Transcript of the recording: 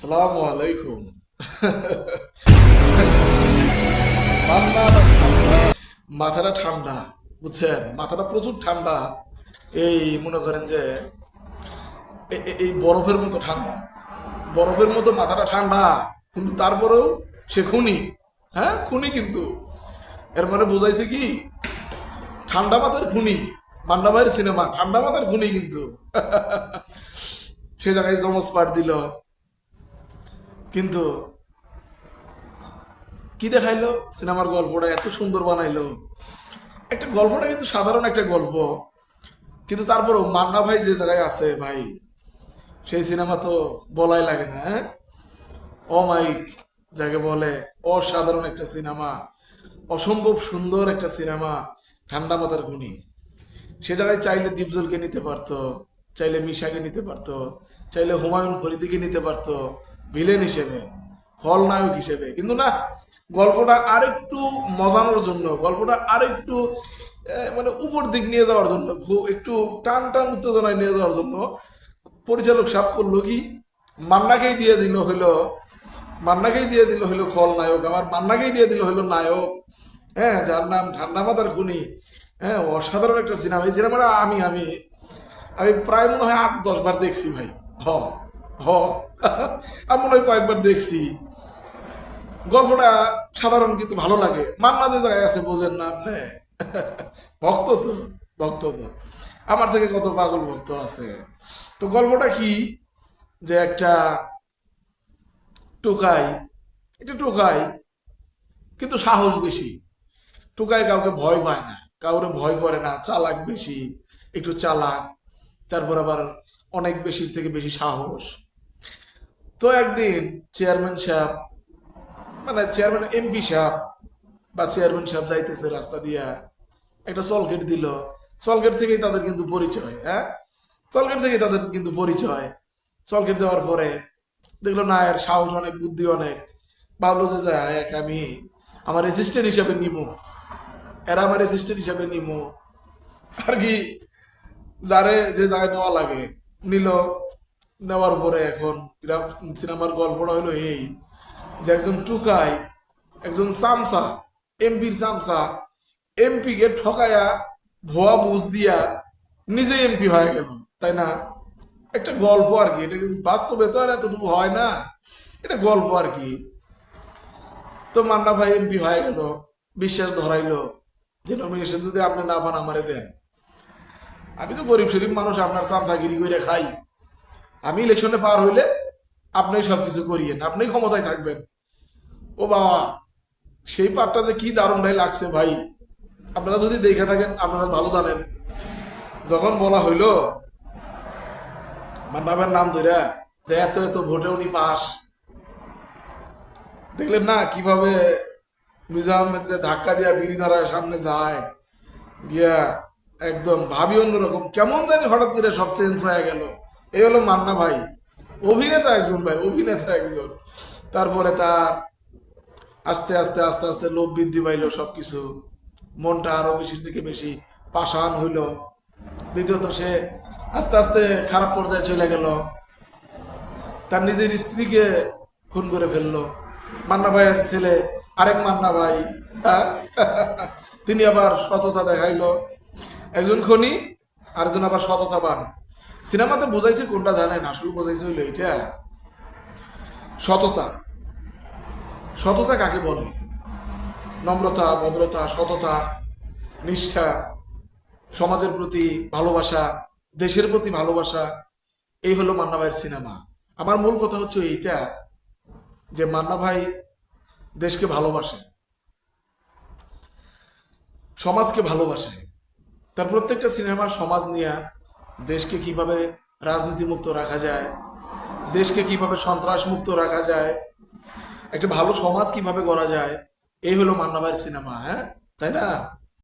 সালামু আলাইকুম। মাথাটা ঠান্ডা, বুঝছেন? মাথাটা প্রচুর ঠান্ডা। এই মনে করেন যে এই বরফের মতো ঠান্ডা। বরফের মতো মাথাটা ঠান্ডা, কিন্তু তারপরেও সে খুনি। হ্যাঁ? খুনি কিন্তু। এর মানে বোঝাইছে কি? ঠান্ডা মাথার খুনি। মান্না ভাইয়ের সিনেমা, ঠান্ডা মাথার খুনি কিন্তু। সে জায়গায় জমজ পাঠ দিল। কিন্তু কি দেখাইলো? সিনেমার গল্পটা এত সুন্দর বানাইলো। একটা গল্পটা কিন্তু সাধারণ একটা গল্প। কিন্তু তারপরেও মান্না ভাই যে জায়গায় আছে ভাই, সেই সিনেমা তো বলাই লাগে না হ্যাঁ? অমাইক যাকে বলে, অসাধারণ একটা সিনেমা, অসম্ভব সুন্দর একটা সিনেমা, ঠান্ডা মাথার গুণী সে জায়গায় চাইলে ডিপজলকে নিতে পারতো, চাইলে মিশাকে নিতে পারতো, চাইলে হুমায়ুন ফরিদিকে নিতে পারতো ভিলেন হিসেবে খলনায়ক হিসেবে। কিন্তু না, গল্পটা আরেকটু মজানোর জন্য, গল্পটা আরেকটু মানে উপর দিক নিয়ে যাওয়ার জন্য একটু টান টান উত্তেজনায় নিয়ে যাওয়ার জন্য পরিচালক সাপ করল কি, মান্নাকেই দিয়ে দিল হইল মান্নাকেই দিয়ে দিল হইল খলনায়ক আবার মান্নাকেই দিয়ে দিল হইল নায়ক। হ্যাঁ যার নাম ঠান্ডা মাথার খুনি। হ্যাঁ অসাধারণ একটা সিনেমা এই সিনেমাটা আমি আমি আমি প্রায় মনে হয় আট দশ বার দেখছি ভাই। হ হ। আমি মনে হয় কয়েকবার দেখছি। গল্পটা সাধারণ কিন্তু ভালো লাগে। মান্না যে জায়গায় আছে, বোঝেন না আপনি। ভক্ত তো ভক্ত তো। আমার থেকে কত পাগল ভক্ত আছে। তো গল্পটা কি? যে একটা টোকাই, এটা টোকাই, কিন্তু সাহস বেশি। টোকাই কাউকে ভয় পায় না, কাউরে ভয় করে না, চালাক বেশি, একটু চালাক, তারপর আবার অনেক বেশির থেকে বেশি সাহস। তো একদিন চেয়ারম্যান সাহেব মানে চেয়ারম্যান এমপি সাহেব বা চেয়ারম্যান সাহেব যাইতেছে রাস্তা দিয়া, একটা চলগেট দিল। চলগেট থেকেই তাদের কিন্তু পরিচয় হ্যাঁ? চলগেট থেকেই তাদের কিন্তু পরিচয়। চলগেট দেওয়ার পরে দেখল, না, এর সাহস অনেক, বুদ্ধি অনেক। ভাবলো যে, যা, এক আমি আমার অ্যাসিস্ট্যান্ট হিসাবে নিমু। এরা আমার অ্যাসিস্ট্যান্ট হিসাবে নিমু। আর কি, যারে যে জায়গায় নেওয়া লাগে, নিল। নেওয়ার পরে এখন সিনেমার গল্পটা হলো এই যে একজন টুকাই, একজন সামসা, এমপির সামসা এমপি কে ঠকায়া ভুয়া বুঝ দিয়া নিজে এমপি হয়ে গেল, তাই না? একটা গল্প আর কি, এটা বাস্তবে তো আর এতটুকু হয় না? এটা গল্প আর কি। তো মান্না ভাই এমপি হয়ে গেল, বিশ্বাস ধরাইলো যে নমিনেশন যদি আপনি না পান আমারে দেন। আমি তো গরিব শরীফ মানুষ, আপনার চামচাগিরি করে খাই। আমি ইলেকশনে পার হইলে আপনি সবকিছু করিয়েন আপনি ক্ষমতায় থাকবেন। ও বাবা, সেই পার্টটা কি দারুণ ভাই লাগছে ভাই। আপনারা যদি দেখে থাকেন, আপনারা ভালো জানেন। যখন বলা হইল মান্নাবের নাম ধরে যে এত এত ভোটে উনি পাস। দেখলেন না কীভাবে মির্জা আহমেদকে ধাক্কা দিয়া বিড়ি ধারায় সামনে যায় গিয়া একদম ভাবি অন্যরকম। কেমন জানি হঠাৎ করে সব চেঞ্জ হয়ে গেল। এই হলো মান্না ভাই। অভিনেতা একজন ভাই, অভিনেতা একজন। তারপরে তার আস্তে আস্তে আস্তে আস্তে লোভ বৃদ্ধি পাইলো সবকিছু। মনটা আরও বেশির থেকে বেশি পাষাণ হইল। দ্বিতীয়ত সে আস্তে আস্তে খারাপ পর্যায়ে চলে গেল। তার নিজের স্ত্রীকে খুন করে ফেলল। মান্না ভাইয়ের ছেলে, আরেক মান্না ভাই? তিনি আবার সততা দেখাইলো। একজন খনি, আরেকজন আবার সততা সততাবান। সিনেমাতে বোঝাইছে কোনটা জানেন আসল বোঝাইছে হইল এটা সততা। সততা কাকে বলে? নম্রতা, ভদ্রতা, সততা, নিষ্ঠা, সমাজের প্রতি ভালোবাসা, দেশের প্রতি ভালোবাসা, এই হলো মান্না ভাইয়ের সিনেমা। আমার মূল কথা হচ্ছে এইটা, যে মান্না ভাই দেশকে ভালোবাসে, সমাজকে ভালোবাসে। তার প্রত্যেকটা সিনেমা সমাজ নিয়ে দেশকে কীভাবে রাজনীতিমুক্ত রাখা যায়, দেশকে কীভাবে সন্ত্রাসমুক্ত রাখা যায়, একটা ভালো সমাজ কীভাবে গড়া যায়, এই হলো মান্নাবাইয়ের সিনেমা হ্যাঁ? তাই না?